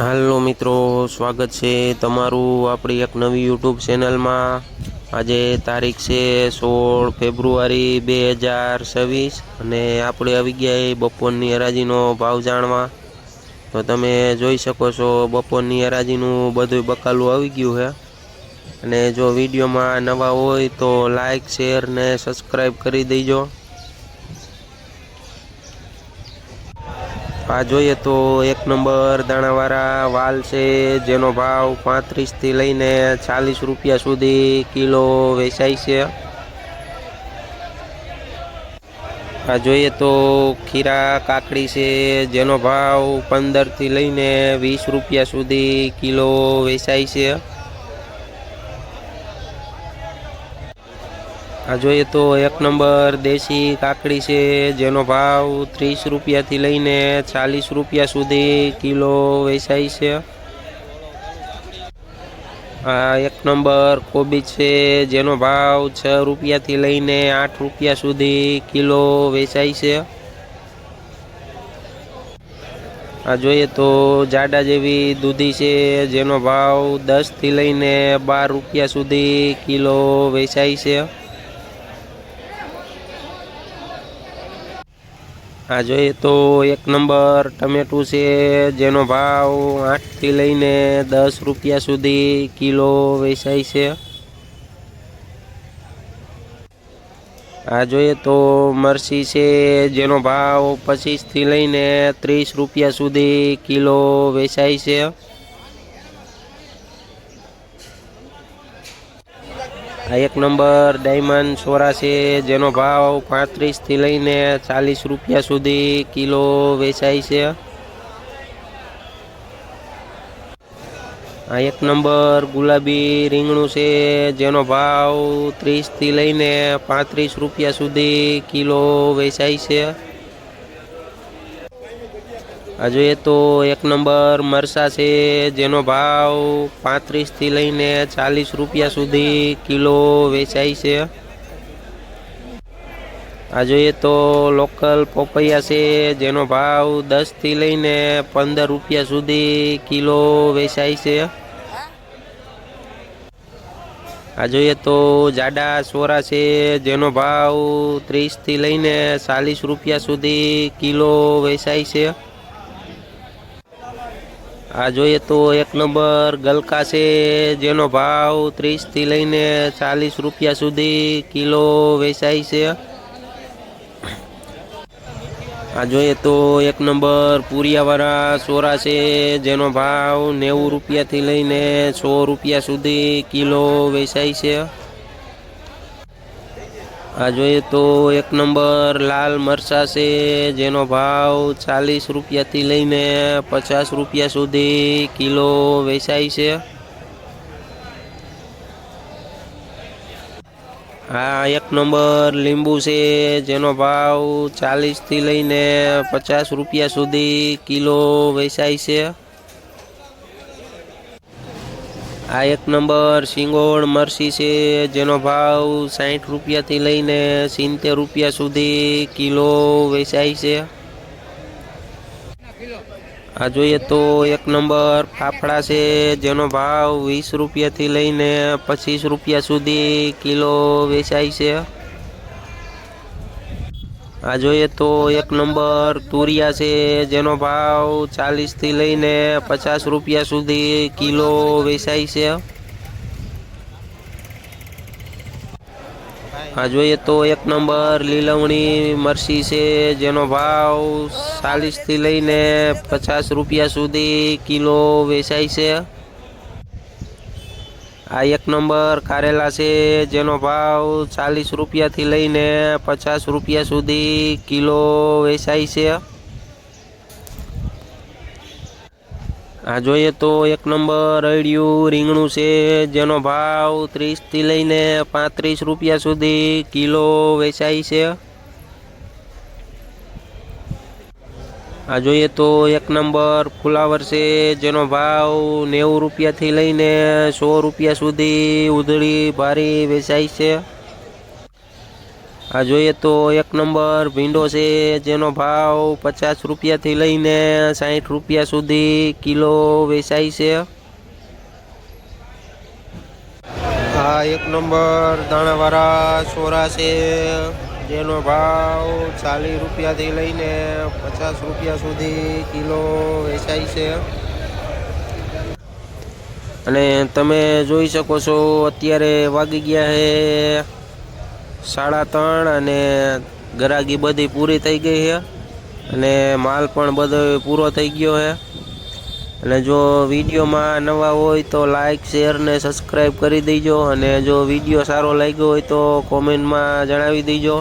હાલો મિત્રો, સ્વાગત છે તમારું આપણી એક નવી યુટ્યુબ ચેનલમાં. આજે તારીખ છે સોળ ફેબ્રુઆરી બે હજાર છવ્વીસ અને આપણે આવી ગયા બપોરની હરાજીનો ભાવ જાણવા. તો તમે જોઈ શકો છો બપોરની હરાજીનું બધું બકાલું આવી ગયું છે. અને જો વિડીયોમાં નવા હોય તો લાઈક, શેર ને સબસ્ક્રાઈબ કરી દેજો. આ જોઈએ તો એક નંબર દાણાવાળા વાલ છે, જેનો ભાવ પાંત્રીસથી લઈને ચાલીસ રૂપિયા સુધી કિલો વેચાય છે. આ જોઈએ તો ખીરા કાકડી છે, જેનો ભાવ પંદરથી લઈને વીસ રૂપિયા સુધી કિલો વેચાય છે. આ જોઈએ તો એક નંબર દેશી કાકડી છે, જેનો ભાવ ત્રીસ રૂપિયાથી લઈને ચાલીસ રૂપિયા સુધી કિલો વેચાય છે. આ એક નંબર કોબી છે, જેનો ભાવ છ રૂપિયાથી લઈને આઠ રૂપિયા સુધી કિલો વેચાય છે. આ જોઈએ તો જાડા જેવી દૂધી છે, જેનો ભાવ દસથી લઈને બાર રૂપિયા સુધી કિલો વેચાય છે. આ જોઈએ તો એક નંબર, ટમેટું છે, જેનો ભાવ આઠથી લઈને દસ રૂપિયા સુધી કિલો વેચાય છે. આ જોઈએ તો મરસી છે, જેનો ભાવ પચીસથી લઈને ત્રીસ રૂપિયા સુધી કિલો વેચાય છે. આ એક નંબર ડાયમંડ સોરા છે જેનો ભાવ પાંત્રીસથી લઈને ચાલીસ રૂપિયા સુધી કિલો વેચાય છે. આ એક નંબર ગુલાબી રીંગણું છે, જેનો ભાવ ત્રીસથી લઈને પાંત્રીસ રૂપિયા સુધી કિલો વેચાય છે. જોઈએ તો એક નંબર મરસા છે, જેનો ભાવ પાંત્રીસથી લઈને ચાલીસ રૂપિયા સુધી કિલો વેચાય છે. આ જોઈએ તો લોકલ પોપૈયા છે, જેનો ભાવ દસથી લઈને પંદર રૂપિયા સુધી કિલો વેચાય છે. આ જોઈએ તો જાડા સોરા છે, જેનો ભાવ ત્રીસથી લઈને ચાલીસ રૂપિયા સુધી કિલો વેચાય છે. આ જોઈએ તો એક નંબર ગલકા છે, જેનો ભાવ ત્રીસથી લઈને ચાલીસ રૂપિયા સુધી કિલો વેચાય છે. આ જોઈએ તો એક નંબર પૂરિયાવાળા સોરા છે, જેનો ભાવ નેવું રૂપિયાથી લઈને સો રૂપિયા સુધી કિલો વેચાય છે. આ જોઈએ તો એક નંબર લાલ મરચા છે, જેનો ભાવ ચાલીસ રૂપિયાથી લઈને પચાસ રૂપિયા સુધી કિલો વેચાય છે. આ એક નંબર લીંબુ છે, જેનો ભાવ ચાલીસથી લઈને પચાસ રૂપિયા સુધી કિલો વેચાય છે. આ એક નંબર સિંગોળ મરસી છે, જેનો ભાવ સાઠ રૂપિયાથી લઈને સિત્તેર રૂપિયા સુધી કિલો વેચાય છે. આ જોઈએ તો એક નંબર ફાફડા છે, જેનો ભાવ વીસ રૂપિયાથી લઈને પચીસ રૂપિયા સુધી કિલો વેચાય છે. આ જોઈએ તો એક નંબર તુરિયા છે, જેનો ભાવ ચાલીસથી લઈને પચાસ રૂપિયા સુધી કિલો વેચાય છે. આ જોઈએ તો એક નંબર લીલવણી મરસી છે, જેનો ભાવ ચાલીસથી લઈને પચાસ રૂપિયા સુધી કિલો વેચાય છે. આ એક નંબર કારેલા છે, જેનો ભાવ ચાલીસ રૂપિયાથી લઈને પચાસ રૂપિયા સુધી કિલો વેચાય છે. આ જોઈએ તો એક નંબર અળિયું રીંગણું છે, જેનો ભાવ ત્રીસથી લઈને પાંત્રીસ રૂપિયા સુધી કિલો વેચાય છે. આ જોઈએ તો એક નંબર ફુલાવર છે, જેનો ભાવ નેવું રૂપિયાથી લઈને સો રૂપિયા સુધી ઉધળી ભારી વેચાય છે. આ જોઈએ તો એક નંબર ભીંડો છે, જેનો ભાવ પચાસ રૂપિયાથી લઈને સાઠ રૂપિયા સુધી કિલો વેચાય છે. આ એક નંબર દાણાવાળા સોરા છે. જેનો ભાવ ચાલીસ રૂપિયાથી લઈને પચાસ રૂપિયા સુધી કિલો વેચાય છે. અને તમે જોઈ શકો છો, અત્યારે વાગી ગયા છે સાડા ત્રણ અને ગરાગી બધી પૂરી થઈ ગઈ છે અને માલ પણ બધો પૂરો થઈ ગયો છે અને જો વિડીયોમાં નવા હોય તો લાઇક શેર ને સબસ્ક્રાઈબ કરી દેજો અને જો વીડિયો સારો લાગ્યો હોય તો કોમેન્ટમાં જણાવી દેજો.